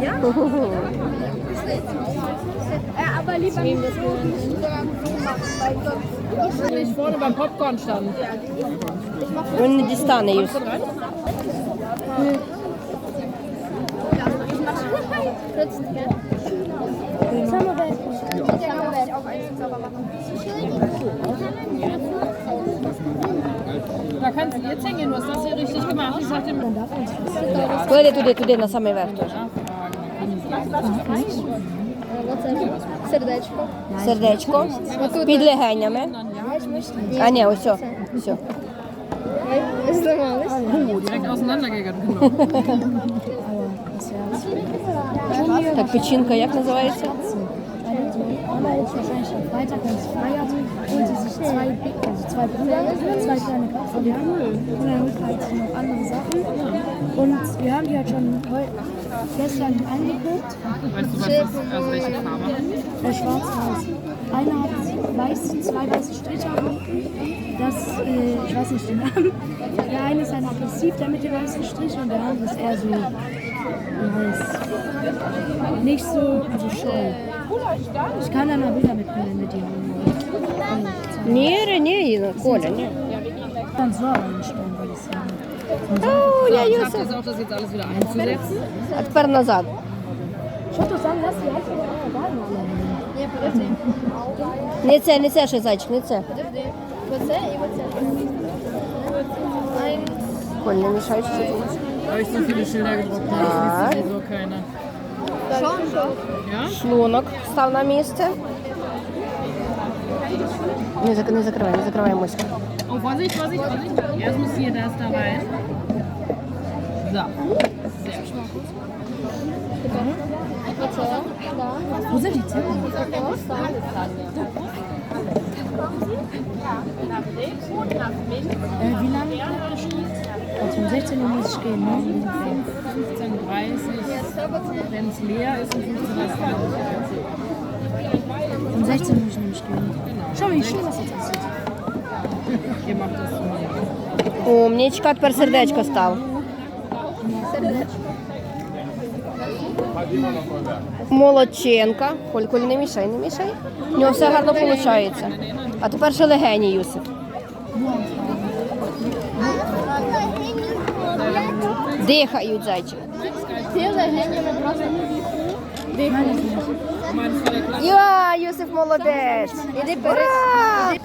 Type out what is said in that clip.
Ja? Ja, aber lieber nicht so machen, weil vorne beim Popcorn stand. Und die Stane, Jus. Jetzt haben wir welche. Ich kann auch eins sauber machen. Kannst du jetzt hingehen, du hast das hier richtig gemacht. Ich sag dem Клади туди, туди, на самий верх теж. Сердечко. Сердечко. Під легенями. А ні, ось. о, Все. Зламались. direkt auseinandergegangen. Genau. Так, печінка як називається? Mama jetzt wahrscheinlich am Freitag, wenn es frei hat, holt sie sich zwei, also Brüder, zwei kleine Kaufverderben und dann holt halt noch andere Sachen. Und wir haben die halt schon gestern angeguckt, Weißt du, was das ist? Also welche Farbe? äh, schwarz-weiß. Einer hat weiß, zwei weiße Striche am Rücken. Das, äh, ich weiß nicht den Namen. Der eine ist ein aggressiv, der mit den weißen Strichen, und der andere ist eher so weiß. Nicht so, also scheu. Ich kann dann mal Bilder mitbringen mit dir. Ні, ні, Коля, ні. Dann so einstellen, würde ich sagen. О, я Schafft Юсиф. ihr auch, das jetzt alles wieder einzusetzen? А тепер назад. Schaut doch sagen, lass die einfach mal da Ні, подожди. Не це, не це ще зайчик, не це. Подожди. Оце і оце. Коль, не мішай. Habe ich so viele Schilder gedruckt, das Ja. liest sowieso keiner. Schon, schon. Шлунок став на місце. Не, зак- не закривай, не закривай муську. Oh, Vorsicht, Vorsicht, Vorsicht. Erst muss hier das da rein. So. Sehr schön. Оце. Да. Wo sind die. Äh, wie lange bleibt der Start? Also um 16 Uhr muss ich gehen, ne? 15.30 wenn es leer ist, um 15.30 Um 16 Uhr muss ich nämlich gehen. Schau wie schön das jetzt aussieht. Ihr macht das so. Умнічка, тепер сердечко став. Молодченка. Коль, Коль, не мішай, не мішай. У нього все гарно виходить. А тепер ще легені, Юсиф. Дихають зайчик. Ці легені ми просто Я, Юсиф молодець. Іди перед.